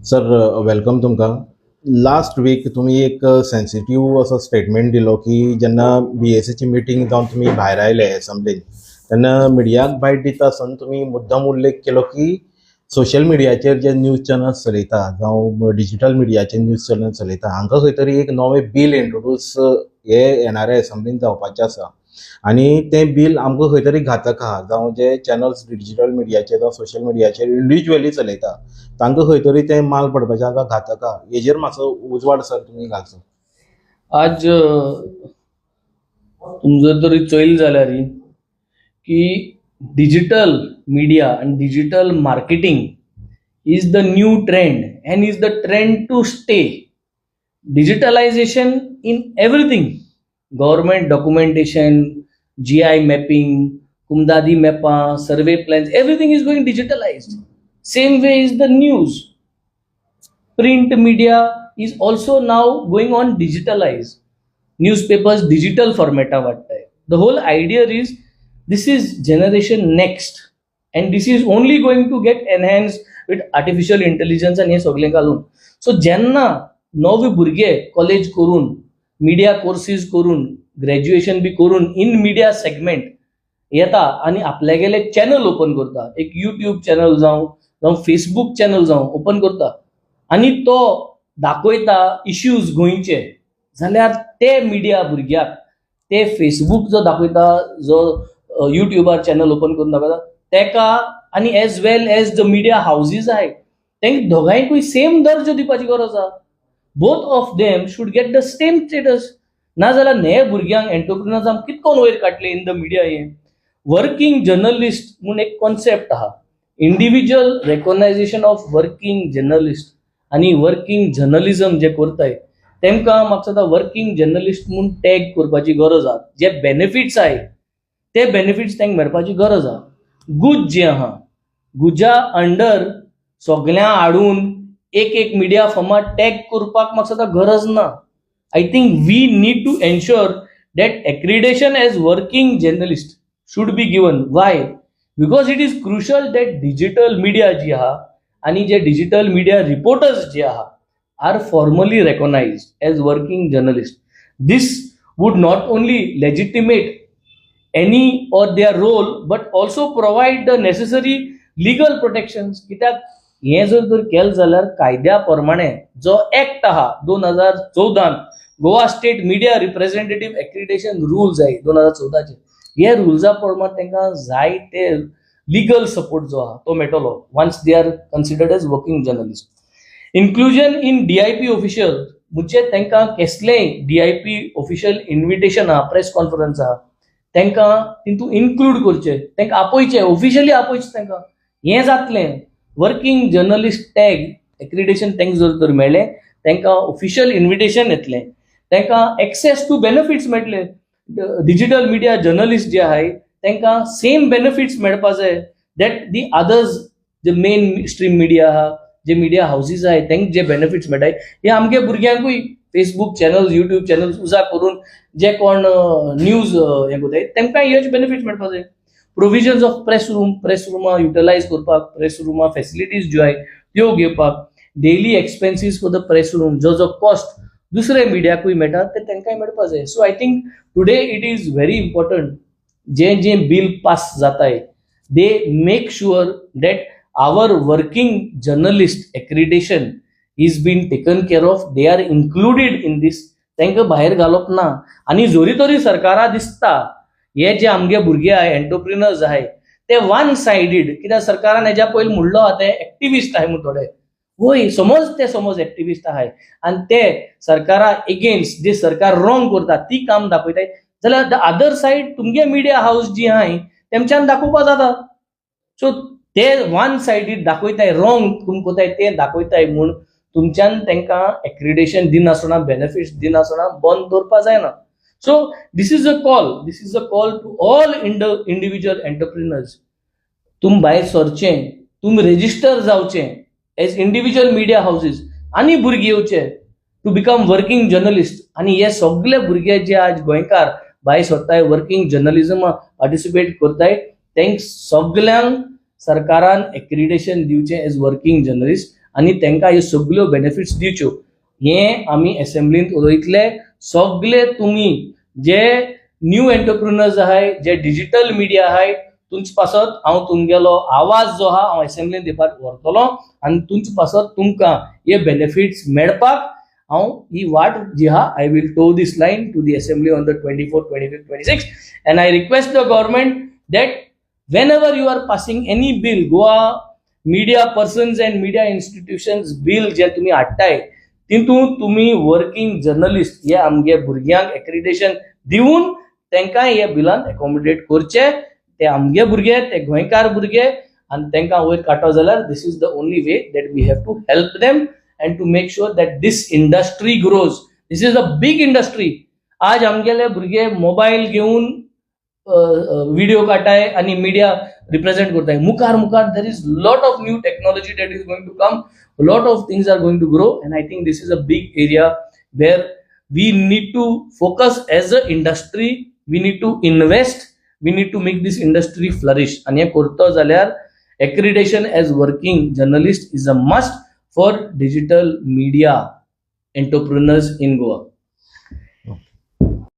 Sir welcome तुमकां. Last week तुमी एक सेन्सिटीव असो स्टेटमेंट दिलो की जेन्ना बी एस सीची मिटींग जावन तुमी भायर आयले एसंब्लीन तेन्ना मिडियाक बायट दिता आसतना तुमी मुद्दम उल्लेख केलो की सोशल मिडियाचेर जे न्यूज चॅनल्स चलयता जावं डिजिटल मिडियाचे न्यूज चॅनल चलयता हांकां खंय तरी एक नवें बिल इंट्रोड्यूस हे येणाऱ्या एसंब्लीन जावपाचें आसा. आनी तें बील आमकां खंय तरी घातक आहा. जावं जे चॅनल्स डिजिटल मिडियाचेर जावं सोशल मिडियाचेर इंडिविज्युअली चलयता. तांकां खंय तरी तें माल पडपाचें आसा घातक आहा. हेजेर मातसो उजवाड सर तुमी घालचो. आज तुमचं तरी चैल जाल्यार की डिजिटल मिडिया आणि digital marketing is the new trend and is the trend to stay digitalization in everything government documentation G I mapping कुमदादी मॅपा survey plans everything is going digitalize same way is the news print media is also now going on digitalize newspapers digital form data वाटतंय. The whole idea is this is generation next and this is only going to get enhance with artificial intelligence आणि हे सगळे घालून. So ज्यांना नवे भुरगे college करून media courses करून ग्रॅज्युएशन बी करून इन मिडिया सेगमेंट येता आणि आपल्यागेले चॅनल ओपन करता एक युट्यूब चॅनल जावं जावं फेसबूक चॅनल जावं ओपन करता आणि तो दाखयता इश्यूज गोंयचे जाल्यार ते मिडिया भुरग्याक ते फेसबूक जो दाखयता जो युट्यूबार चॅनल ओपन करून दाखयता तेका आनी as well as the media houses आहाय तेंक दोगांयकूय सेम दर्जो दिवपाची गरज आसा. Both of them should get the same status नाजाल्यार हे भुरग्यांक एंटरप्रिनर्सांक कितकोन वयर काडले इन द मिडिया हे वर्किंग जर्नलिस्ट म्हूण एक कॉन्सेप्ट आहा individual recognisation of working journalist आणि वर्किंग जर्नलिझम जे करताय तेमकां म्हाका सांगता वर्किंग जर्नलिस्ट म्हूण टॅग करपाची गरज आहा. जे बेनिफिट्स आहाय ते बेनिफिट्स तांकां मेळपाची गरज आहा. गुज जे आहा गुजा अंडर सगळ्यां हाडून एक एक मिडिया फर्मा टॅग करपाक म्हाका सदां गरज ना. I think we need to ensure that accreditation as working journalist should be given why because it is crucial that digital media जी आहा आणि जे डिजिटल मिडिया रिपोर्टर्स जे आहा are formally recognise as working journalist this would not only legitimate any or their role but also provide the necessary legal protection कित्याक? हें जर तर केलें जाल्यार कायद्या प्रमाणे जो एक्ट आहा दोन हजार चौदान Goa state media representative accreditation rules आहे दोन हजार चौदाचे हे रुल्सा प्रमाण तांकां जायते लिगल सपोर्ट जो आहा तो मेळटलो once they are considered as working journalist inclusion in D IP official म्हणजे तांकां कसलेंय पी ऑफिशियल इन्विटेशन आहा प्रेस कॉन्फरन्स आहा त्यांना तितून इन्क्लूड करचे त्यांना आपयचे ऑफिशियली आपयचे त्यांना. हें जातलें. वर्किंग जर्नलिस्ट टॅग एक्रिडेशन तांकां जर तर मेळ्ळें तांकां ऑफिशियल इन्विटेशन येतलें. तांकां एक्सेस टू बेनिफिट्स मेळटले. डिजिटल मिडिया जर्नलिस्ट जे आहाय तांकां सेम बेनिफिट्स मेळपा जाय दॅट दी अदर्स जे मेन स्ट्रीम मिडिया आहा जे मिडिया हाऊसीस आहाय तांकां जे बेनिफिट्स मेळटाय. हे आमगे भुरग्यांकूय फेसबूक चॅनल्स युट्यूब चॅनल्स उजा करून जे कोण न्यूज हे कोताय तांकां हेच बेनिफिट्स मेळपाक जाय provisions of press room press Ruma utilise करपाक प्रेस रुमा फेसिलिटीज ज्यो आहाय त्यो घेवपाक. Daily expenses for the press room जो जो कॉस्ट दुसरे मिडियाकूय मेळटा ते तांकांय मेळपा जाय. So I think today it is very important जे जे बिल पास जाताय they make sure that our working journalist accreditation is been taken care of they are included in this तांकां भायर घालप ना. आनी जोरी तरी सरकारा दिसता हे जे आमगे भुरगे आहाय एंटरप्रिनर्स आहाय ते वन सायडीड कित्याक सरकारान हेज्या पयलीं म्हणलो आहा ते एक्टिविस्ट आहाय म्हणून थोडे. होय समज ते समज एक्टिविस्ट आहाय आनी ते सरकारा एगेन्स्ट जे सरकार रॉंग करता ती काम दाखयताय जाल्यार द अदर सायड तुमगे मिडिया हाऊस जी आहाय तेमच्यान दाखोवपा जाता. सो ते वन सायडीड दाखयताय रॉंग तुम कोताय ते दाखयताय म्हूण तुमच्यान तांकां एक्रिडेशन दिनासतना बेनिफिट्स दिनासतना बंद दवरपा जायना. So this is a call this is a call to all individual entrepreneurs तुम भायर सरचे तुम रेजिस्टर जावचें एज इंडिव्हिज्युअल मिडिया हाऊसीस आनी भुरगीं येवचे टू बिकम वर्किंग जर्नलिस्ट आनी हे सगळे भुरगे जे आज गोंयकार भायर सरताय वर्किंग जर्नलिझम पार्टिसिपेट करताय तेंक सगल्यांक सरकारान एक्रिडेशन दिवचें एज वर्किंग जर्नलिस्ट आनी तेंकां ह्यो सगळ्यो बेनिफिट्स दिवच्यो. हें आमी असेंब्लींत उलयतले. सगळे तुमी जे न्यू एंटरप्रुनर्स आहाय जे डिजिटल मिडिया आहाय तुमचे पासत हांव तुमगेलो आवाज जो हा हांव असेंब्लीन दिवपाक व्हरतलो आनी तुमचे पासत तुमकां हे बेनिफिट्स मेळपाक हांव ही वाट जी आहा I will toe this line to the assembly on the twenty four twenty fifth twenty six and I request the government that whenever you are passing any bill Goa media persons and media institutions bill जे तुमी हाडटाय तितून तुमी working journalist हे आमगे भुरग्यांक accreditation दिवन तांकां हे बिलान एकोमोडेट करचे. ते आमगे भुरगे ते गोंयकार भुरगे आनी तांकां वयर काडटो जाल्यार this is the only way that we have to help them and to make sure that this industry grows this is a big industry आज आमगेले भुरगे मोबायल घेवन व्हिडिओ काडटाय आनी media रिप्रेझेंट करताय मुखार मुखार there is lot of new technology that is going to come lot of things are going to grow and I think this is a big area where we need to focus as a industry we need to invest we need to make this industry flourish आणि हे करतो जाल्यार accreditation as working journalist is a must for digital media entrepreneurs in goa